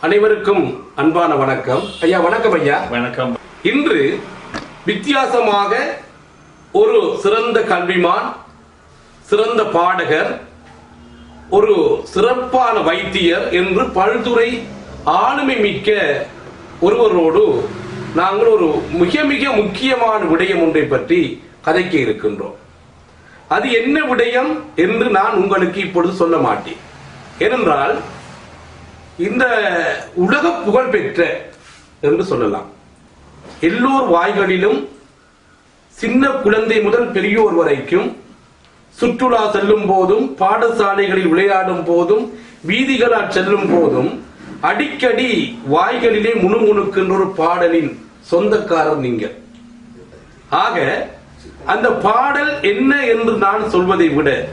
அனைவருக்கும் அன்பான வணக்கம். ஐயா வணக்கம் ஐயா. வணக்கம். இன்று வித்தியாசமாக ஒரு சிறந்த கல்விமான் சிறந்த பாடகர் ஒரு சிறப்பான வைத்தியர் என்று பல்துறை ஆளுமை மிக்க ஒருவரோடு நாங்கள் ஒரு மிக மிக முக்கியமான விடயம் ஒன்றை பற்றி கதைக்க இருக்கின்றோம். அது என்ன விடயம் என்று நான் உங்களுக்கு இப்பொழுது சொல்ல மாட்டேன். ஏனென்றால் இந்த உலக புகழ் பெற்ற என்று சொல்லலாம். எல்லோர் வாய்களிலும் சின்ன குழந்தை முதல் பெரியோர் வரைக்கும் சுற்றுலா செல்லும் போதும் பாடசாலைகளில் விளையாடும் போதும் வீதிகளால் செல்லும் போதும் அடிக்கடி வாய்களிலே முணுமுணுக்கின்ற ஒரு பாடலின் சொந்தக்காரர் நீங்கள். ஆக அந்த பாடல் என்ன என்று நான் சொல்வதை விட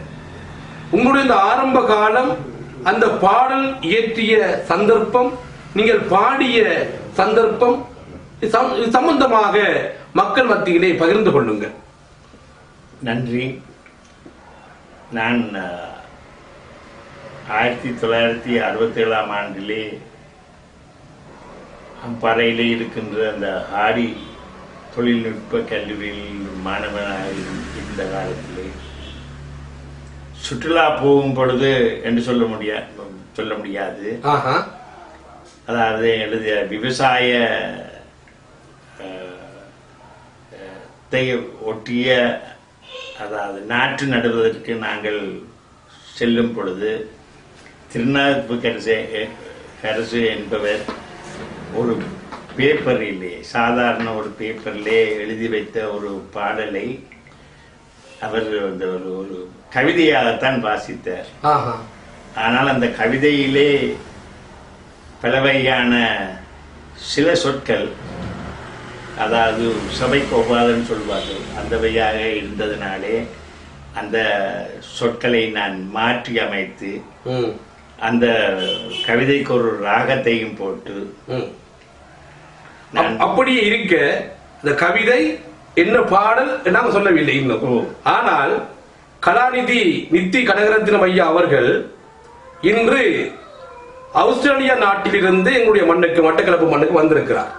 உங்களுடைய இந்த ஆரம்ப காலம் அந்த பாடல் இயற்றிய சந்தர்ப்பம் நீங்கள் பாடிய சந்தர்ப்பம் சம்- சம்பந்தமாக மக்கள் மத்தியிலே பகிர்ந்து கொள்ளுங்கள். நன்றி. நான் ஆயிரத்தி தொள்ளாயிரத்தி அறுபத்தி ஏழாம் ஆண்டிலே அம்பாறையிலே இருக்கின்ற அந்த ஆடி தொழில்நுட்ப கல்லூரியில் மாணவனாக இருந்த காலத்திலே சுற்றுலா போகும் பொழுது என்று சொல்ல முடியா சொல்ல முடியாது. அதாவது எழுதிய விவசாய ஒட்டிய அதாவது நாற்று நடுவதற்கு நாங்கள் செல்லும் பொழுது திருநாப்பு கரசு கரசு என்பவர் ஒரு பேப்பரிலே சாதாரண ஒரு பேப்பரிலே எழுதி வைத்த ஒரு பாடலை அவர் அந்த ஒரு ஒரு கவிதையாகத்தான் வாசித்தார். ஆனால் அந்த கவிதையிலே பலவையான சில சொற்கள் அதாவது சபைக்கு ஒவ்வாதுன்னு சொல்வார்கள் அந்த வழியாக இருந்ததினாலே அந்த சொற்களை நான் மாற்றி அமைத்து ம். அந்த கவிதைக்கு ஒரு ராகத்தையும் போட்டு அப்படியே இருக்க இந்த கவிதை என்ன பாடல் நாங்க சொல்லவில்லை இன்னும். ஆனால் கலாநிதி நித்தி கனகரத்தினம் ஐயா அவர்கள் இன்று ஆஸ்திரேலியா நாட்டிலிருந்து எங்களுடைய மண்ணுக்கு மட்டக்களப்பு மண்ணுக்கு வந்திருக்கிறார்.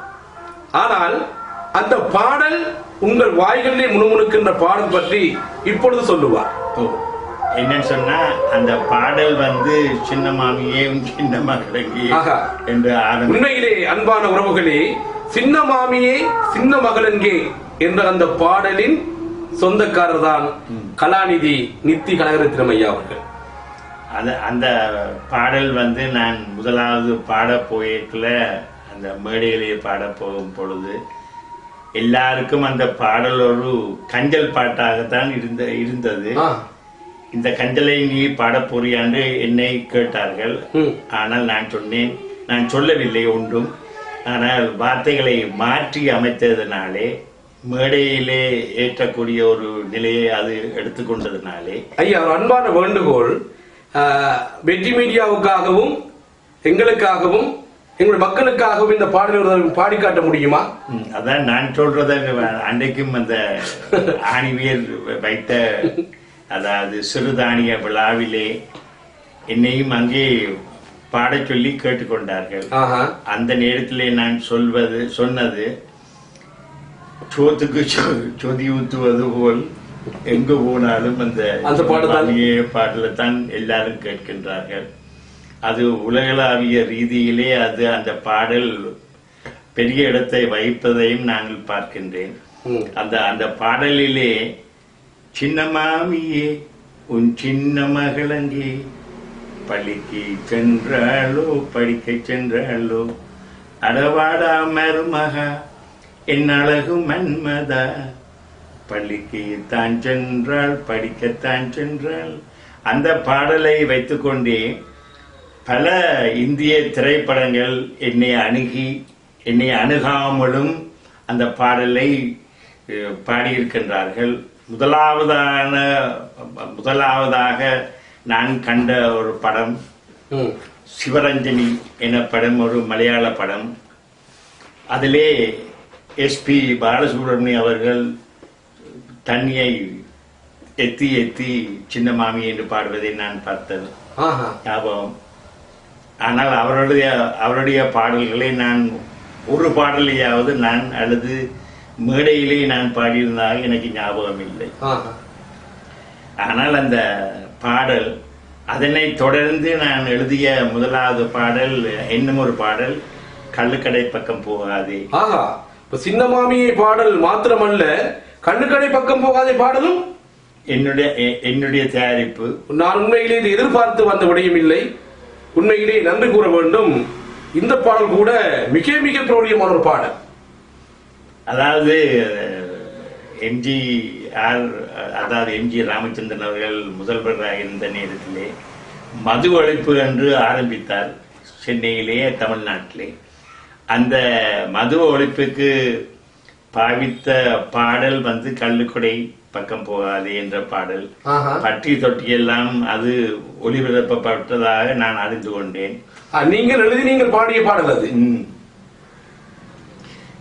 ஆனால் அந்த பாடல் உங்கள் வாய்களிலே முணுமுணுக்கின்ற பாடல் பற்றி இப்பொழுது சொல்லுவார். என்னன்னு சொன்னா அந்த பாடல் வந்து சின்ன மாமியே சின்ன மகளங்கே ஆஹா. என்று உண்மையிலே அன்பான உறவுகளே சின்ன மாமியே சின்ன மகளெங்கே என்ற அந்த பாடலின் சொந்தக்காரர் தான் கலாநிதி நித்தி கனகரத்தினம் ஐயா அவர்கள். அந்த அந்த பாடல் வந்து நான் முதலாவது பாட போயிருக்கல அந்த மேடையிலே பாட போகும் பொழுது எல்லாருக்கும் அந்த பாடல் ஒரு கஞ்சல் பாட்டாகத்தான் இருந்த இருந்தது. இந்த கஞ்சலை நீ பாட போறியாண்டு என்னை கேட்டார்கள். ஆனால் நான் சொன்னேன் நான் சொல்லவில்லை ஒன்றும். ஆனால் வார்த்தைகளை மாற்றி அமைத்ததினாலே மேடையிலே ஏற்றக்கூடிய ஒரு நிலையை அது எடுத்துக்கொண்டதினாலே ஐயா ஒரு அன்பான வேண்டுகோள் வெற்றி மீடியாவுக்காகவும் எங்களுக்காகவும் எங்களுடைய மக்களுக்காகவும் இந்த பாடலை ஒரு தடவை பாடி காட்ட முடியுமா? அதான் நான் சொல்றத அன்றைக்கும் அந்த ஆணிவியர் வைத்த அதாவது சிறுதானிய விழாவிலே என்னையும் அங்கே பாடச் சொல்லி கேட்டுக்கொண்டார்கள். அந்த நேரத்திலே நான் சொல்வது சொன்னது சோத்துக்கு சொதி ஊத்துவது போல் எங்க போனாலும் அந்த அந்த பாடல்தான். பாடல தான் எல்லாரும் கேட்கின்றார்கள். அது உலகளாவிய ரீதியிலே அது அந்த பாடல் பெரிய இடத்தை வகிப்பதையும் நாங்கள் பார்க்கின்றேன். அந்த அந்த பாடலிலே சின்ன மாமியே உன் சின்ன மகளங்கே பள்ளிக்கு சென்றாளோ படிக்க சென்றாளோ அடவாடா மருமகா என் அழகு மன்மதா. பள்ளிக்கு தான் சென்றாள் படிக்கத்தான் சென்றாள் அந்த பாடலை வைத்துக்கொண்டே பல இந்திய திரைப்படங்கள் என்னை அணுகி என்னை அணுகாமலும் அந்த பாடலை பாடியிருக்கின்றார்கள். முதலாவதான முதலாவதாக நான் கண்ட ஒரு படம் சிவரஞ்சனி எனப்படும் ஒரு மலையாள படம். அதிலே எஸ்பி பாலசுப்ரமணியம் அவர்கள் தண்ணியை எத்தி எத்தி சின்ன மாமி என்று பாடுவதை நான் பார்த்தது. ஞாபகம். ஆனால் அவருடைய அவருடைய பாடல்களை நான் ஒரு பாடலையாவது நான் அல்லது மேடையிலே நான் பாடியிருந்ததாக எனக்கு ஞாபகம் இல்லை. ஆனால் அந்த பாடல் அதனை தொடர்ந்து நான் எழுதிய முதலாவது பாடல் இன்னும் ஒரு பாடல் கள்ளுக்கடை பக்கம் போகாதே. ஆஹா இப்ப சின்ன மாமியை பாடல் மாத்திரமல்ல கண்ணுக்கடை பக்கம் போகாதே பாடலும்? என்னுடைய என்னுடைய தயாரிப்பு. நான் உண்மையிலே இது எதிர்பார்த்து வந்த விடயம் இல்லை. உண்மையிலே நன்றி கூற வேண்டும். இந்த பாடல் கூட மிக மிக பிரபலியமான ஒரு பாடல். அதாவது எம்ஜிஆர் அதாவது எம்ஜி ராமச்சந்திரன் அவர்கள் முதல்வராக இருந்த நேரத்திலே மது ஒழிப்பு என்று ஆரம்பித்தார் சென்னையிலேயே தமிழ்நாட்டிலே. அந்த மது ஒழிப்புக்கு பாவித்த பாடல் வந்து கள்ளுக்குடை பக்கம் போகாது என்ற பாடல். பட்டி தொட்டியெல்லாம் அது ஒளிபரப்பப்பட்டதாக நான் அறிந்து கொண்டேன். நீங்கள் எழுதி நீங்கள் பாடிய பாடல் அது.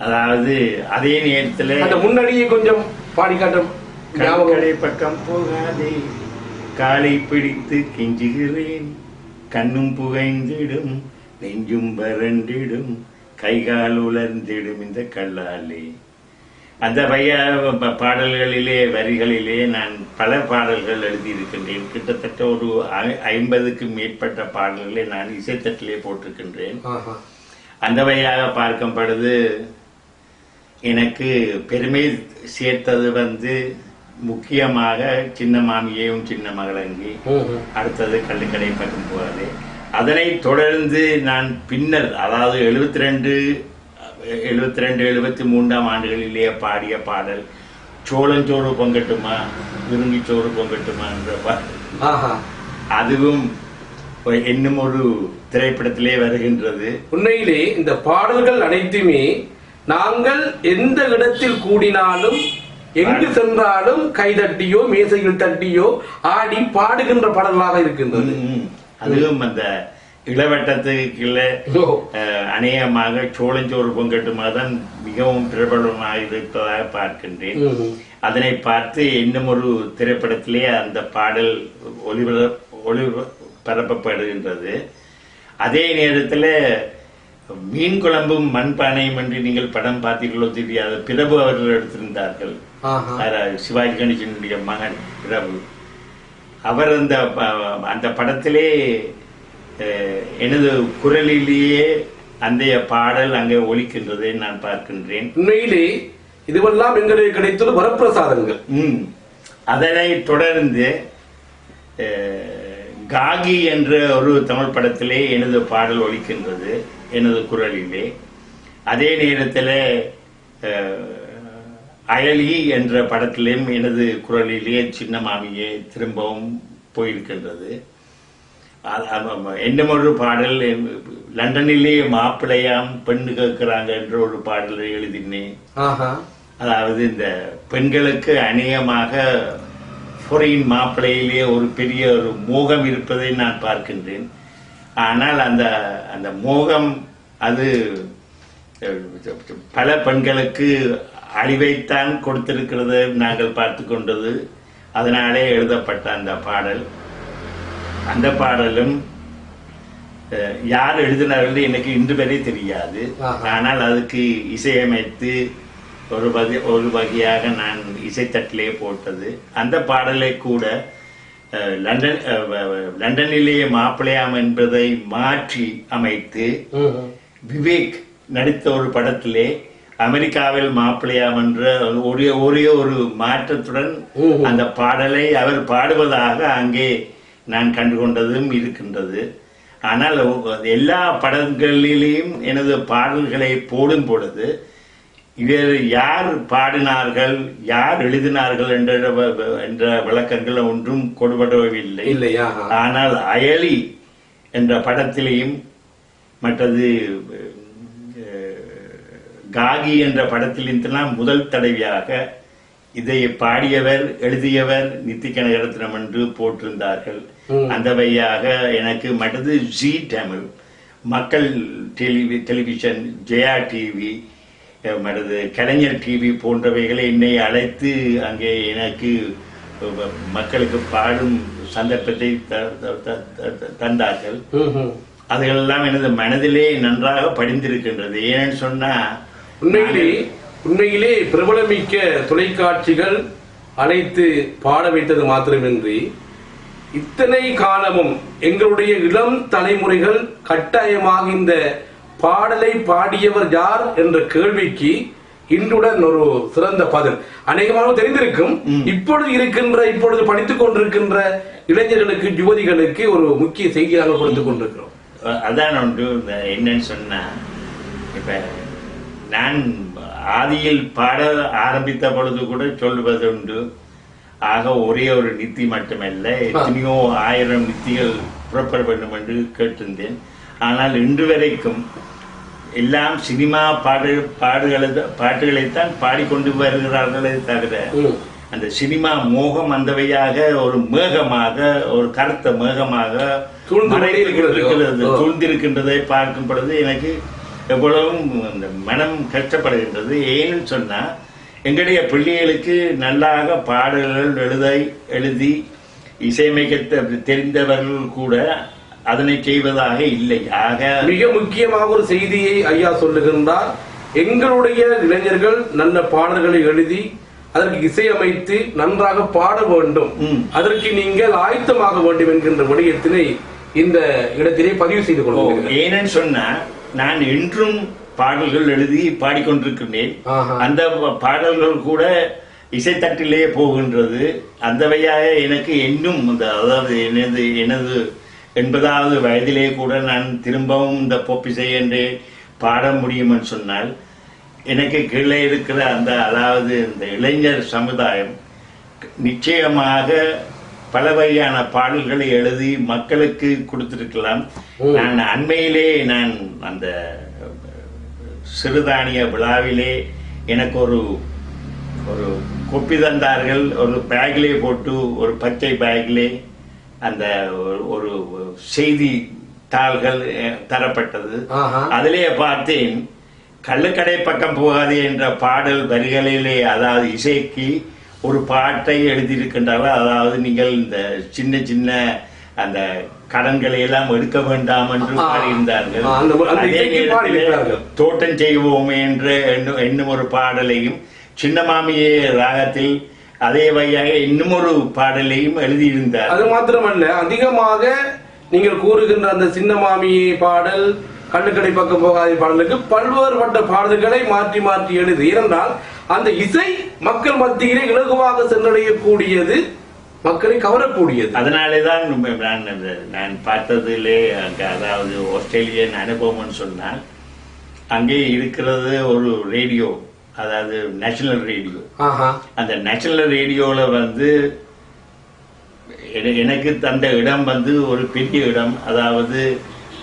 அதாவது அதே நேரத்தில் அந்த முன்னணியை கொஞ்சம் பாடி காட்டும் கடற்கரை பக்கம் போகாதே காலை பிடித்து கெஞ்சுகிறேன். கண்ணும் புகைந்திடும் நெஞ்சும் வறண்டிடும். கைகால் உலர்ந்திடும் இந்த கல்லாலே அந்த பைய பாடல்களிலே வரிகளிலே நான் பல பாடல்கள் எழுதியிருக்கின்றேன் கிட்டத்தட்ட ஒரு ஐ- ஐம்பதுக்கு மேற்பட்ட பாடல்களை நான் இசைத்தட்டிலே போட்டிருக்கின்றேன். அந்த வழியாக பார்க்கும் பொழுது எனக்கு பெருமை சேர்த்தது வந்து முக்கியமாக சின்ன மாமியையும் சின்ன மகளங்கி. அடுத்தது கள்ளுக்கடை பக்கம் போகாது அதனை தொடர்ந்து நான் பின்னர் அதாவது எழுபத்தி ரெண்டு எழுபத்தி ரெண்டு எழுபத்தி மூன்றாம் ஆண்டுகளிலே பாடிய பாடல் சோளஞ்சோறு பொங்கட்டுமா விருங்கி சோறு பொங்கட்டுமா என்ற பாடல் ஆஹா. அதுவும் ஒரு- இன்னும் ஒரு திரைப்படத்திலே வருகின்றது உண்மையிலே இந்த பாடல்கள் அனைத்துமே நாங்கள் எந்த இடத்தில் கூடினாலும் எங்கு சென்றாலும் கைதட்டியோ மேசையில் தட்டியோ ஆடி பாடுகின்ற பாடல்களாக இருக்கின்றது. அதுவும் அந்த இளவட்டத்துக்கு கீழே அநேகமாக சோளஞ்சோறு பொங்கட்டுமா தான் மிகவும் பிரபலமாக இருப்பதாக பார்க்கின்றேன். அதனை பார்த்து இன்னும் ஒரு திரைப்படத்திலே அந்த பாடல் ஒளிபர ஒளிபரப்பப்படுகின்றது அதே நேரத்தில் மீன் குழம்பும் மண்பானையும் என்று நீங்கள் படம் பார்த்தீர்களோ தெரியாது. பிரபு அவர்கள் எடுத்திருந்தார்கள். சிவாஜி கணேசனுடைய மகன் பிரபு அவர் அந்த அந்த படத்திலே எனது குரலிலேயே அந்த பாடல் அங்கே ஒலிக்கின்றதை நான் பார்க்கின்றேன். உண்மையிலே இதுவெல்லாம் எங்களுக்கு கிடைத்தது வரப்பிரசாதங்கள். ம். அதனை தொடர்ந்து காகி என்ற ஒரு தமிழ் படத்திலே எனது பாடல் ஒலிக்கின்றது எனது குரலிலே. அதே நேரத்தில் அயலி என்ற படத்திலும் எனது குரலிலே சின்ன மாமியே திரும்பவும் போயிருக்கின்றது. இன்னும் ஒரு பாடல் லண்டனிலே மாப்பிள்ளையாம் பெண்ணு கேட்கிறாங்க என்ற ஒரு பாடலை எழுதினேன். அதாவது இந்த பெண்களுக்கு அநேகமாக பொறியின் மாப்பிள்ளையிலே ஒரு பெரிய ஒரு மோகம் இருப்பதை நான் பார்க்கின்றேன். ஆனால் அந்த அந்த மோகம் அது பல பெண்களுக்கு அழிவைத்தான் கொடுத்திருக்கிறது நாங்கள் பார்த்து கொண்டது அதனாலே எழுதப்பட்ட அந்த பாடல் அந்த பாடலும் யார் எழுதினார்கள் எனக்கு இன்று வரை தெரியாது. ஆனால் அதுக்கு இசையமைத்து ஒரு வகை ஒரு வகையாக நான் இசைத்தட்டிலே போட்டது அந்த பாடலை கூட லண்டன் லண்டனிலேயே மாப்பிள்ளையாம் என்பதை மாற்றி அமைத்து. விவேக் நடித்த ஒரு படத்திலே அமெரிக்காவில் மாப்பிள்ளையாம் என்ற ஒரே ஒரே ஒரு மாற்றத்துடன். அந்த பாடலை அவர் பாடுவதாக அங்கே நான் கண்டுகொண்டதும் இருக்கின்றது. ஆனால் எல்லா படங்களிலேயும் எனது பாடல்களை போடும் பொழுது இவர் யார் பாடினார்கள் யார் எழுதினார்கள் என்ற என்ற விளக்கங்கள் ஒன்றும் கொடுபடவில்லை. இல்லையா? ஆனால் அயலி என்ற படத்திலேயும் மற்றது காகி என்ற படத்திலிருந்தெல்லாம் முதல் தடவையாக இதை பாடியவர் எழுதியவர் நித்திக நகரத்தினம் என்று போட்டிருந்தார்கள். அந்த வழியாக எனக்கு மற்றது ஜி தமிழ் மக்கள் டெலிவி டெலிவிஷன் ஜெயா டிவி மற்றது கலைஞர் டிவி போன்றவைகளை என்னை அழைத்து அங்கே எனக்கு மக்களுக்கு பாடும் சந்தர்ப்பத்தை தந்தார்கள். அதுகளெல்லாம் எனது மனதிலே நன்றாக படிந்திருக்கின்றது ஏன்னு சொன்னா உண்மையிலே உண்மையிலே பிரபலமிக்க தொலைக்காட்சிகள் அழைத்து பாட வைத்தது மாத்திரமின்றி இத்தனை காலமும் எங்களுடைய இளம் தலைமுறைகள் கட்டாயமாக இந்த பாடலை பாடியவர் யார் என்ற கேள்விக்கு இன்றுடன் ஒரு சிறந்த பதில். அநேகமாக தெரிந்திருக்கும் இப்பொழுது இருக்கின்ற இப்பொழுது படித்துக் கொண்டிருக்கின்ற இளைஞர்களுக்கு யுவதிகளுக்கு ஒரு முக்கிய செய்தி நாங்கள் கொடுத்துக் கொண்டிருக்கிறோம். அதான் ஒன்று என்னன்னு சொன்னா இப்ப நான் ஆதியில் பாட ஆரம்பித்த பொழுது கூட சொல்வது உண்டு ஆக ஒரே ஒரு நித்தி மட்டுமல்ல எத்தனையோ ஆயிரம் நித்திகள் புறப்பட வேண்டும் என்று கேட்டிருந்தேன் ஆனால் இன்று வரைக்கும் எல்லாம் சினிமா பாடு பாடுகளை பாட்டுகளைத்தான் பாடிக்கொண்டு வருகிறார்களே தவிர. அந்த சினிமா மோகம் அந்தவையாக ஒரு மேகமாக ஒரு கருத்த மேகமாக ஓ. சூழ்ந்திருக்கின்றதை பார்க்கும் பொழுது எனக்கு எவ்வளவும் அந்த மனம் கஷ்டப்படுகின்றது. ஏன்னு சொன்னா எங்களுடைய பிள்ளைகளுக்கு நல்லாக பாடல்கள் எழுத எழுதி இசையமைக்க தெரிந்தவர்கள் கூட அதனை செய்வதாக இல்லை. ஆக மிக முக்கியமாக ஒரு செய்தியை ஐயா சொல்லுகின்றார். எங்களுடைய இளைஞர்கள் நல்ல பாடல்களை எழுதி அதற்கு இசையமைத்து நன்றாக பாட வேண்டும். அதற்கு நீங்கள் ஆயத்தமாக வேண்டும் என்கின்ற விடயத்தினை இந்த இடத்திலே பதிவு செய்து ஓ, கொள்கிறேன் ஏன்னு சொன்னா நான் இன்றும் பாடல்கள் எழுதி பாடிக்கொண்டிருக்கின்றேன். அந்த பாடல்கள் கூட இசைத்தட்டிலே போகின்றது அந்த வழியாக எனக்கு இன்னும் இந்த அதாவது எனது எனது எண்பதாவது வயதிலே கூட நான் திரும்பவும் இந்த பொப்பிசை என்று பாட முடியும்னு சொன்னால் எனக்கு கீழே இருக்கிற அந்த அதாவது இந்த இளைஞர் சமுதாயம் நிச்சயமாக பல வகையான பாடல்களை எழுதி மக்களுக்கு கொடுத்திருக்கலாம். நான் அண்மையிலே நான் அந்த சிறுதானிய விழாவிலே எனக்கு ஒரு ஒரு கொப்பி தந்தார்கள் ஒரு பேக்கிலே போட்டு ஒரு பச்சை பேக்கிலே அந்த ஒரு- செய்தி தாள்கள் தரப்பட்டது. அதிலே பார்த்தேன் கள்ளுக்கடை பக்கம் போகாது என்ற பாடல் வரிகளிலே அதாவது இசைக்கு ஒரு பாட்டை எழுதியிருக்கின்றார்கள் அதாவது நீங்கள் இந்த சின்ன சின்ன அந்த கடன்களை எல்லாம் எடுக்க வேண்டாம் என்று. பாடியிருந்தார்கள். தோட்டம் செய்வோமே என்ற என்னும் ஒரு பாடலையும் சின்ன மாமியே ராகத்தில் அதே வழியாக இன்னும் ஒரு பாடலையும் எழுதியிருந்தார் அது மாத்திரமல்ல அதிகமாக நீங்கள் கூறுகின்ற அந்த சின்ன மாமி பாடல் கண்ணுக்கடை பக்கம் போகாத பாடலுக்கு பல்வேறுபட்ட பாடல்களை மாற்றி மாற்றி எழுது ஏனென்றால் அந்த இசை மக்கள் மத்தியிலே இலகுவாக சென்றடையக்கூடியது மக்களை கவரக்கூடியது. அதனாலே தான் நான் நான் பார்த்ததிலே அதாவது ஆஸ்திரேலியன் அனுபவம்னு சொன்னால் அங்கே இருக்கிறது ஒரு ரேடியோ அதாவது நேஷனல் ரேடியோ. அந்த நேஷனல் ரேடியோல வந்து என- எனக்கு தந்த இடம் வந்து ஒரு பெரிய இடம். அதாவது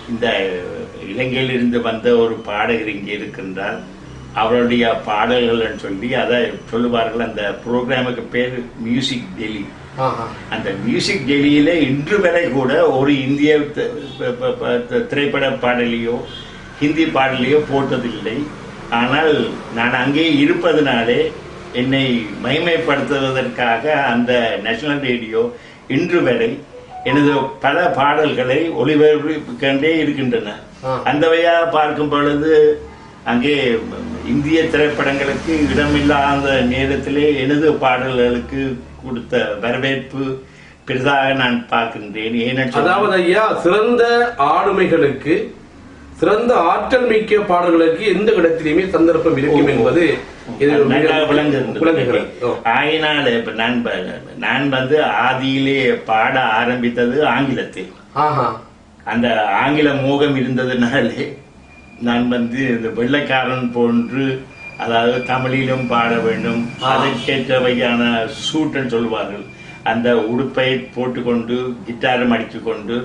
இந்த இலங்கையிலிருந்து வந்த ஒரு பாடகர் இங்கே இருக்கின்றார். அவருடைய பாடல்கள்னு சொல்லி அதை சொல்லுவார்கள். அந்த ப்ரோக்ராமுக்கு பேர் மியூசிக் டெல்லி அந்த மியூசிக் டெல்லியில இன்று வரை கூட ஒரு இந்திய திரைப்பட பாடலையோ ஹிந்தி பாடலையோ போட்டதில்லை. ஆனால் நான் அங்கே இருப்பதனாலே என்னை மகிமைப்படுத்துவதற்காக அந்த நேஷனல் ரேடியோ இன்று வரை எனது பல பாடல்களை ஒளிபரப்பிக்கொண்டே இருக்கின்றன. அந்த வழியாக பார்க்கும் பொழுது அங்கே இந்திய திரைப்படங்களுக்கு இடமில்லாத நேரத்திலே எனது பாடல்களுக்கு கொடுத்த வரவேற்பு பெரிதாக நான் பார்க்கின்றேன். ஏனென்று அதாவது ஐயா சிறந்த ஆளுமைகளுக்கு சிறந்த ஆற்றல் மிக்க பாடல்களுக்கு எந்த இடத்திலுமே சந்தர்ப்பம் இருக்கும். என்பது. ஆயினால் இப்ப நான் நான் வந்து ஆதியிலே பாட ஆரம்பித்தது ஆங்கிலத்தில். அந்த ஆங்கில மோகம் இருந்ததுனாலே நான் வந்து இந்த வெள்ளைக்காரன் போன்று அதாவது தமிழிலும் பாட வேண்டும். அதற்கேற்ற வகையான சூட்டன் சொல்வார்கள் அந்த உடுப்பை போட்டுக்கொண்டு கிட்டாரும் அடித்துக்கொண்டு.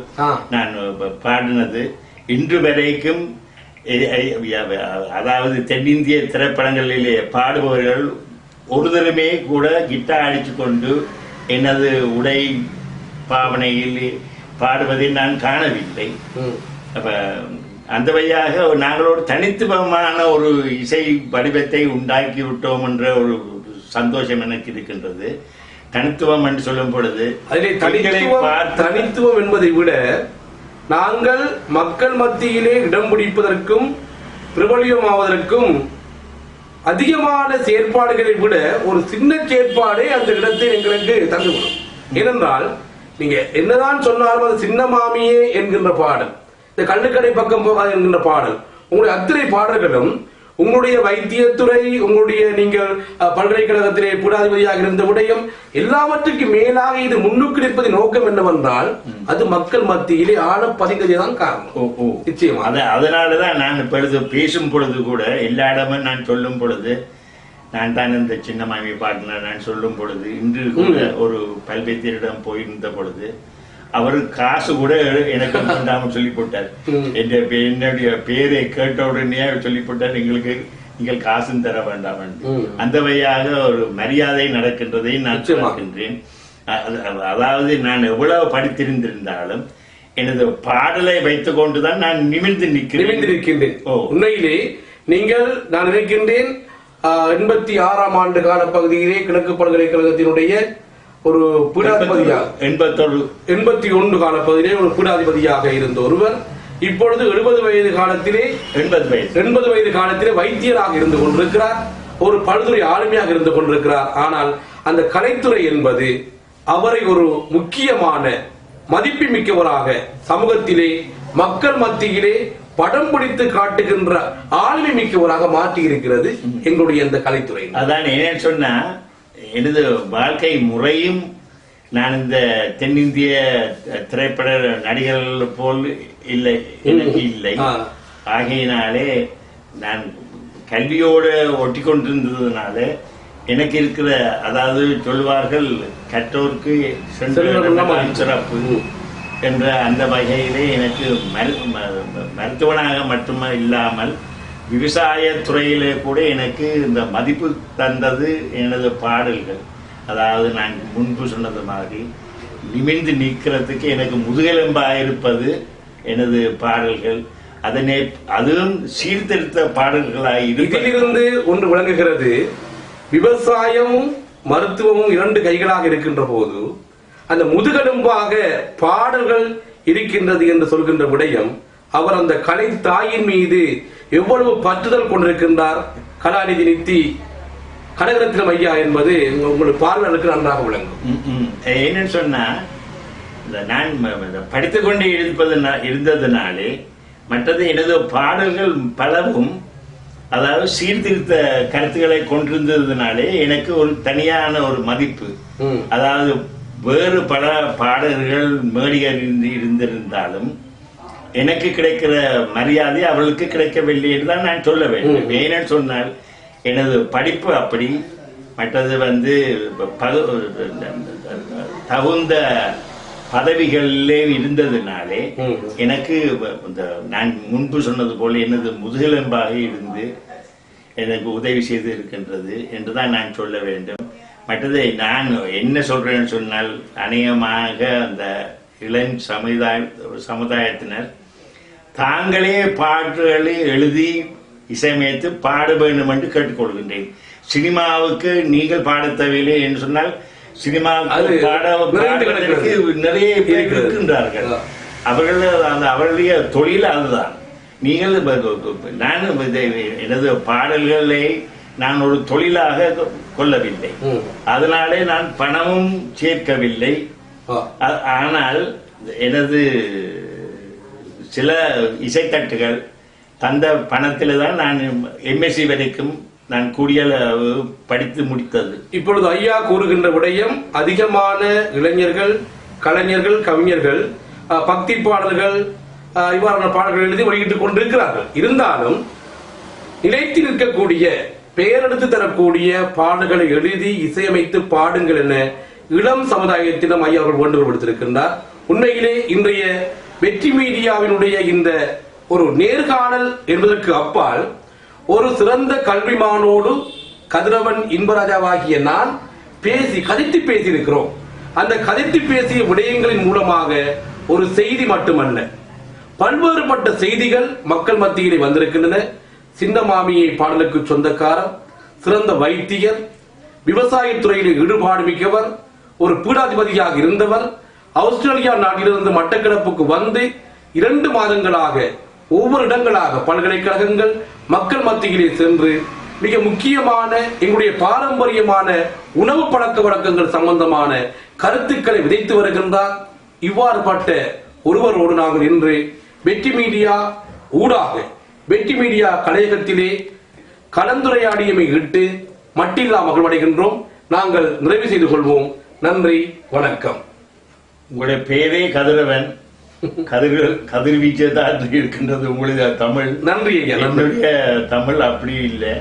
நான் பாடினது இன்று வரைக்கும் அதாவது தென்னிந்திய திரைப்படங்களிலே பாடுபவர்கள் ஒருதலுமே கூட கிட்டார் அடித்துக்கொண்டு எனது உடை பாவனையில் பாடுவதை நான் காணவில்லை. அப்ப அந்த வழியாக நாங்களோடு தனித்துவமான ஒரு இசை வடிவத்தை உண்டாக்கி விட்டோம் என்ற ஒரு சந்தோஷம் எனக்கு இருக்கின்றது. தனித்துவம் என்று சொல்லும் பொழுது தனித்துவம் என்பதை விட நாங்கள் மக்கள் மத்தியிலே இடம் பிடிப்பதற்கும் பிரபலியமாவதற்கும் அதிகமான செயற்பாடுகளை விட ஒரு சின்ன செயற்பாடே அந்த இடத்தை எங்களுக்கு தந்துவிடும். ஏனென்றால் நீங்க என்னதான் சொன்னாலும் அது சின்ன மாமியே என்கின்ற பாடல். இந்த கள்ளுக்கடை பக்கம் போகாது என்கின்ற பாடல். உங்களுடைய அத்தனை பாடல்களும் உங்களுடைய வைத்தியத்துறை உங்களுடைய நீங்கள் பல்கலைக்கழகத்திலே புடாதிபதியாக இருந்த விடயம் எல்லாவற்றுக்கும் மேலாக இது முன்னுக்கு நிற்பதின் நோக்கம் என்னவென்றால் அது மக்கள் மத்தியிலே ஆழ பதிந்ததே தான் காரணம் நிச்சயமா. அத அதனாலதான் நான் இப்பொழுது பேசும் பொழுது கூட எல்லா இடமும் நான் சொல்லும் பொழுது நான் தான் இந்த சின்ன மாமி பாட்டினர் நான் சொல்லும் பொழுது இன்று கூட ஒரு பல்வேத்தியரிடம் போயிருந்த பொழுது அவர் காசு கூட எனக்கு வேண்டாம சொல்லி போட்டார். என்ற என்னுடைய பேரை கேட்ட உடனே சொல்லி போட்டார் எங்களுக்கு நீங்கள் காசும் தர வேண்டாம் என்று. அந்த வழியாக ஒரு மரியாதை நடக்கின்றதை நான் அது- அதாவது நான் எவ்வளவு படித்திருந்திருந்தாலும் எனது பாடலை வைத்துக் கொண்டுதான் நான் நிமிர்ந்து நிற்கிறேன் நிமிர்ந்திருக்கின்றேன் ஓ. உண்மையிலே நீங்கள் நான் நினைக்கின்றேன் எண்பத்தி ஆறாம் ஆண்டு கால பகுதியிலே கிழக்கு பல்கலைக்கழகத்தினுடைய ஒரு பீடாதிபதியாக எண்பத்தொரு எண்பத்தி ஒன்று கால பகுதியிலே ஒரு பீடாதிபதியாக இருந்த ஒருவர் இப்பொழுது எழுபது வயது காலத்திலே எண்பது வயசு எண்பது வயது காலத்திலே வைத்தியராக இருந்து கொண்டிருக்கிறார். ஒரு பல்துறை ஆளுமையாக இருந்து கொண்டிருக்கிறார். ஆனால் அந்த கலைத்துறை என்பது அவரை ஒரு முக்கியமான மதிப்பு மிக்கவராக சமூகத்திலே மக்கள் மத்தியிலே படம் பிடித்து காட்டுகின்ற ஆளுமை மிக்கவராக மாற்றி இருக்கிறது எங்களுடைய இந்த கலைத்துறை. அதான் ஏன்னு சொன்னா எனது வாழ்க்கை முறையும் நான் இந்த தென்னிந்திய திரைப்பட நடிகர்கள் போல் இல்லை எனக்கு இல்லை. ஆகையினாலே நான் கல்வியோடு ஒட்டி கொண்டிருந்ததுனால எனக்கு இருக்கிற அதாவது சொல்வார்கள் கற்றோருக்கு சிறப்பு. என்ற அந்த வகையிலே எனக்கு மரு- மருத்துவனாக மட்டுமே இல்லாமல் விவசாய துறையிலே கூட எனக்கு இந்த மதிப்பு தந்தது எனது பாடல்கள். அதாவது நான் முன்பு சொன்னது மாதிரி நிமிர்ந்து நிற்கிறதுக்கு எனக்கு முதுகெலும்பாக இருப்பது எனது பாடல்கள். அதனை அதுவும் சீர்திருத்த பாடல்களாக இதிலிருந்து ஒன்று விளங்குகிறது. விவசாயமும் மருத்துவமும் இரண்டு கைகளாக இருக்கின்ற போது அந்த முதுகெலும்பாக பாடல்கள் இருக்கின்றது என்று சொல்கின்ற விடயம் அவர் அந்த கலை தாயின் மீது எவ்வளவு பற்றுதல் கொண்டிருக்கின்றார் கலாநிதி நித்தி கனகரத்னம் ஐயா என்பது உங்க- உங்களுக்கு பார்வையாளருக்கு நன்றாக விளங்கும். என்னன்னு சொன்னா இந்த நான் ம- ம- படித்துக் கொண்டே இருப்பது இருந்ததுனாலே மற்றது எனது பாடல்கள் பலவும் அதாவது சீர்திருத்த கருத்துக்களை கொண்டிருந்ததுனாலே எனக்கு ஒரு தனியான ஒரு மதிப்பு. அதாவது வேறு பல பாடல்கள் இருந்து இருந்திருந்தாலும் எனக்கு கிடைக்கிற மரியாதை அவளுக்கு கிடைக்கவில்லை என்று தான் நான் சொல்ல வேண்டும். ஏனென்னு சொன்னால் எனது படிப்பு அப்படி. மற்றது வந்து தகுந்த பதவிகளிலே இருந்ததினாலே. எனக்கு இந்த நான் முன்பு சொன்னது போல எனது முதுகெலும்பாக இருந்து எனக்கு உதவி செய்து இருக்கின்றது என்றுதான் நான் சொல்ல வேண்டும். மற்றது நான் என்ன சொல்றேன்னு சொன்னால் அநேகமாக அந்த இளம் சமுதாய சமுதாயத்தினர் தாங்களே பாட்டுகளை எழுதி இசையமைத்து பாட வேண்டும் என்று கேட்டுக்கொள்கின்றேன் சினிமாவுக்கு நீங்கள் பாடத் தேவையில்லை என்று சொன்னால் அது பாட. நிறைய பேர். இருக்கின்றார்கள். அவர்கள் அந்த அவருடைய தொழில் அதுதான் நீங்கள் நான் எனது பாடல்களை நான் ஒரு தொழிலாக கொள்ளவில்லை. அதனாலே நான் பணமும் சேர்க்கவில்லை ஆனால் எனது சில இசைத்தட்டுகள் தந்த பணத்தில் தான் நான் எம்எஸ்சி வரைக்கும் நான் கூடிய படித்து முடித்தது. இப்பொழுது ஐயா கூறுகின்ற விடயம் அதிகமான இளைஞர்கள் கலைஞர்கள் கவிஞர்கள் பக்தி பாடல்கள் இவ்வாறான பாடல்கள் எழுதி வெளியிட்டுக் கொண்டிருக்கிறார்கள். இருந்தாலும் நிலைத்து நிற்கக்கூடிய பெயரெடுத்து தரக்கூடிய பாடல்களை எழுதி இசையமைத்து பாடுங்கள் என இளம் சமுதாயத்திடம் ஐயா அவர்கள் வேண்டுகோள் விடுத்திருக்கின்றார். உண்மையிலே இன்றைய வெற்றி மீடியாவினுடைய இந்த ஒரு நேர்காணல் என்பதற்கு அப்பால் ஒரு சிறந்த கல்விமானோடு கதிரவன் இன்பராஜாவாகிய நான் பேசி கதைத்து பேசியிருக்கிறோம். அந்த கதைத்து பேசிய விடயங்களின் மூலமாக ஒரு செய்தி மட்டுமல்ல. பல்வேறுபட்ட செய்திகள் மக்கள் மத்தியிலே வந்திருக்கின்றன. சின்ன மாமியை பாடலுக்கு சொந்தக்காரர் சிறந்த வைத்தியர் விவசாயத்துறையில் ஈடுபாடு மிக்கவர் ஒரு பீடாதிபதியாக இருந்தவர் ஆஸ்திரேலியா நாட்டிலிருந்து மட்டக்களப்புக்கு வந்து இரண்டு மாதங்களாக ஒவ்வொரு இடங்களாக பல்கலைக்கழகங்கள் மக்கள் மத்தியிலே சென்று மிக முக்கியமான எங்களுடைய பாரம்பரியமான உணவு பழக்க வழக்கங்கள் சம்பந்தமான கருத்துக்களை விதைத்து வருகின்றார். இவ்வாறுபட்ட ஒருவரோடு நாங்கள் இன்று வெற்றி மீடியா ஊடாக வெற்றி மீடியா கலையகத்திலே கலந்துரையாடியமை இட்டு மட்டில்லா மகிழ்வடைகின்றோம். நாங்கள் நிறைவு செய்து கொள்வோம். நன்றி வணக்கம். உங்களுடைய பேரே கதிரவன். கதிர் கதிர்வீச்சு தான் இருக்கின்றது உங்களுடைய தமிழ். நன்றி என்னுடைய தமிழ் அப்படி இல்லை.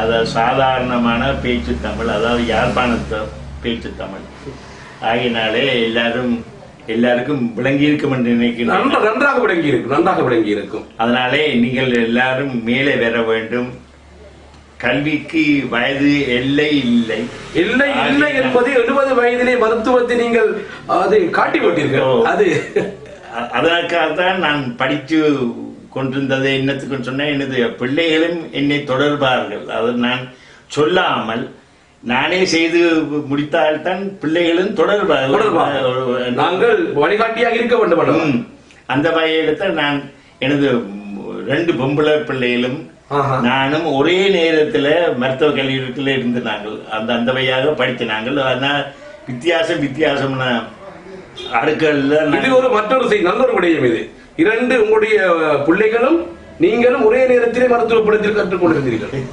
அது சாதாரணமான பேச்சு தமிழ் அதாவது யாழ்ப்பாணத்து பேச்சு தமிழ். ஆகினாலே எல்லாரும் எல்லாருக்கும் விளங்கி இருக்கும் என்று நினைக்கிறேன். நன்ற நன்றாக விளங்கி இருக்கும் நன்றாக விளங்கி இருக்கும் அதனாலே நீங்கள் எல்லாரும் மேலே வர வேண்டும். கல்விக்கு வயது எல்லை இல்லை இல்லை இல்லை என்பது எழுபது வயதிலே மருத்துவத்தை நீங்கள் அது காட்டி விட்டீர்கள் ஓ. அது அதற்காகத்தான் நான் படித்து கொண்டிருந்தது என்னத்துக்கு சொன்னேன் எனது பிள்ளைகளும் என்னை தொடர்பார்கள் அது நான் சொல்லாமல் நானே செய்து முடித்தால்தான் பிள்ளைகளும் தொடர்பார்கள் நாங்கள் வழிகாட்டியாக இருக்க வேண்டும். அந்த வகையில்தான் நான் எனது ரெண்டு பொம்பளை பிள்ளைகளும். நானும் ஒரே நேரத்துல மருத்துவ கல்லூரிக்குள்ள இருந்து நாங்கள் அந்த அந்த வழியாக படித்து நாங்கள். ஆனால் வித்தியாசம் வித்தியாசம்னா அடுக்கல்ல இது ஒரு மற்றொரு செய்தி நல்ல ஒரு விடயம் இது. இரண்டு உங்களுடைய பிள்ளைகளும் நீங்களும் ஒரே நேரத்திலே மருத்துவ படத்தில் கற்றுக் கொண்டிருந்தீர்கள்.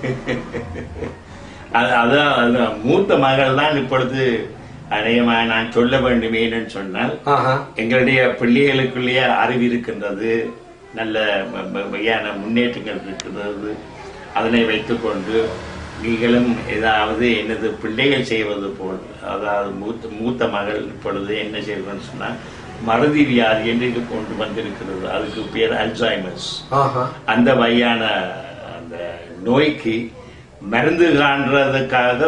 அது- அதான் அதான் மூத்த மகள் தான் இப்பொழுது அநேகமாக நான் சொல்ல வேண்டும் ஏன்னு சொன்னால். எங்களுடைய பிள்ளைகளுக்குள்ளேயே அறிவு இருக்கின்றது. நல்ல வகையான முன்னேற்றங்கள் இருக்கின்றது அதனை வைத்துக்கொண்டு நீங்களும் ஏதாவது எனது பிள்ளைகள் செய்வது போல் அதாவது மூத்த மூத்த மகள் இப்பொழுது என்ன செய்வதுன்னு சொன்னால் மறதி வியாதி என்று இது கொண்டு வந்திருக்கிறது. அதுக்கு பேர் அல்சைமர்ஸ் ஆஹா. அந்த வகையான அந்த நோய்க்கு மருந்து காண்றதுக்காக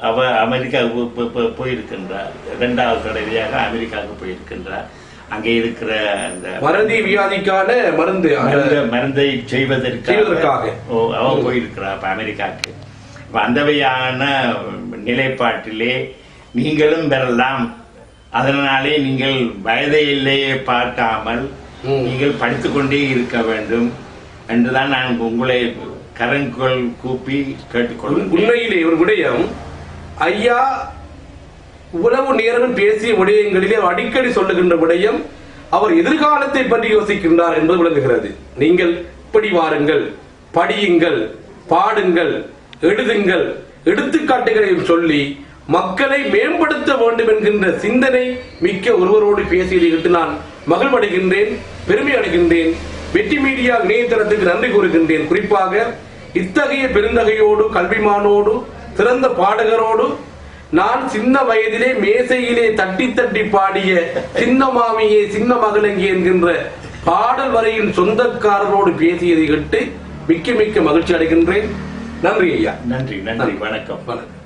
அவ அமெரிக்காவுக்கு போயிருக்கின்றார். இரண்டாவது தடவையாக அமெரிக்காவுக்கு போயிருக்கின்றார். அங்கே இருக்கிற அந்த மறதி வியாதிக்கான மருந்து மருந்த மருந்தை செய்வதற்காக செய்வதற்காக. ஓ அவ போயிருக்கிறா அப்ப அமெரிக்காவுக்கு அப்ப அந்த வகையான நிலைப்பாட்டிலே நீங்களும் பெறலாம் அதனாலே நீங்கள் வயதை எல்லையை பார்க்காமல். நீங்கள் படித்துக்கொண்டே இருக்க வேண்டும் என்றுதான் நான் உங்களை கரங்குள் கூப்பி கேட்டுக்கொள்கிறேன் உண்மையிலே ஒரு விடயம் ஐயா உறவு நேரம் பேசிய விடயங்களிலே அடிக்கடி சொல்லுகின்ற விடயம் அவர் எதிர்காலத்தை பற்றி யோசிக்கின்றார் என்பது விளங்குகிறது. நீங்கள் இப்படி வாருங்கள் படியுங்கள் பாடுங்கள் எழுதுங்கள் எடுத்துக்காட்டுகளையும் சொல்லி மக்களை மேம்படுத்த வேண்டும் என்கின்ற சிந்தனை மிக்க ஒருவரோடு பேசியதை நான் மகிழ்வடைகின்றேன் பெருமை அடைகின்றேன். வெற்றி மீடியா இணையதளத்துக்கு நன்றி கூறுகின்றேன். குறிப்பாக இத்தகைய பெருந்தகையோடு கல்விமானோடு சிறந்த பாடகரோடு நான் சின்ன வயதிலே மேசையிலே தட்டி தட்டி பாடிய சின்ன மாமியே சின்ன மகளங்கி என்கின்ற பாடல் வரையின் சொந்தக்காரரோடு பேசியதை கேட்டு மிக்க மிக்க மகிழ்ச்சி அடைகின்றேன். நன்றி ஐயா. நன்றி நன்றி வணக்கம். வணக்கம்.